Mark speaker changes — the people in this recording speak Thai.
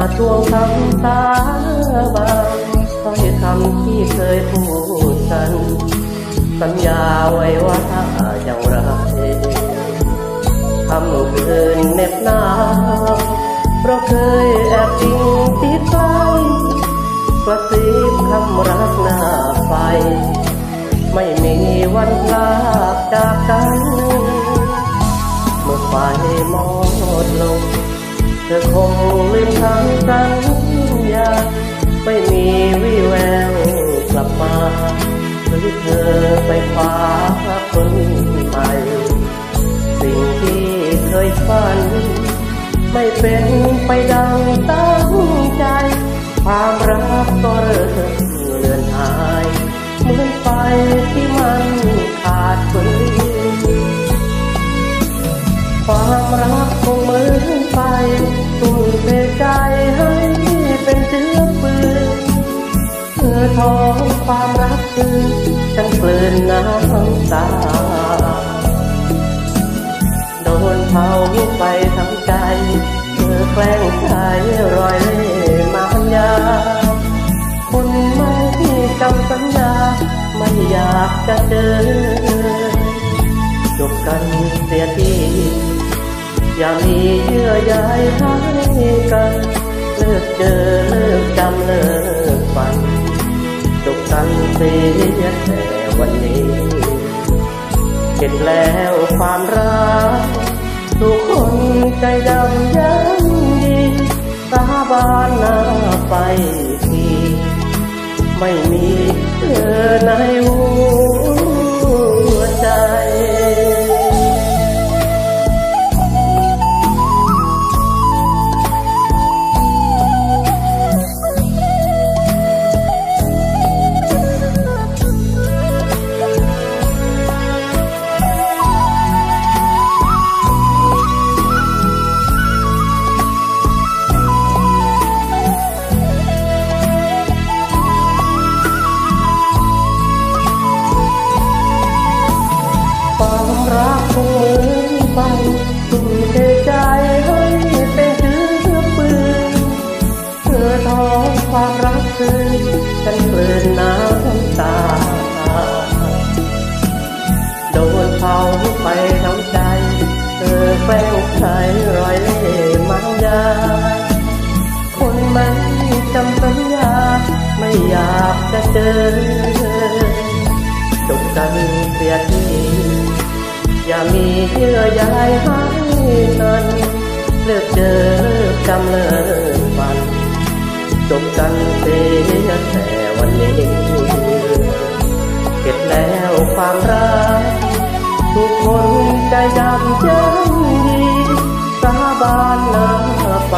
Speaker 1: มาทวงคำสาบานถ้อยคำที่เคยพูดกัน สัญญาไว้ว่าถ้าอย่างไรคำคืนเน็บหนาวเพราะเคยแอบจริงติดใจกระซิบคำรักหน้าไฟ ไม่มีวันลาจากกัน เมื่อไฟมอดลง เธอคงลืมทางสัญญาไม่มีวี่แววกลับมาหรือเธอไปคว้าคนใหม่สิ่งที่เคยฝัน ไม่เป็นไปดังตั้งใจ ความรักก็เริ่มเลือนหายเหมือนไฟที่มันขาดฝืนความรักคงเหมือน ไฟทุ่มเทใจให้เป็นเชื้อปืนเธอท้องความรักคือฉันเกลืนน้ำตา โดนเผาไปทั้งใจเธอแกล้งใจรอยเล่ห์มารยาคนไม่จำสัญญาไม่อยากจะเจอจบกันเสียที อย่ามีเยื่อใยให้กัน เลิกเจอเลิกจำเลิกฝันจบกันเสียแต่วันนี้เห็นแล้วความรักทุกคนใจดำยันดีสาบานหน้าไปทีไม่มีเธอในหัว เผาไปทั้งใจ เธอแฝงใช้รอยเล่มันยา คนไม่จำสัญญา ไม่อยากจะเจอจบกันเสียทีอย่ามีเยื่อใยให้กันเลิกเจอจำเลิกฝันจบกันเสียแต่วันนี้เก็บแล้วความรัก คนใจดำเจ้าดี สาบานหน้าไป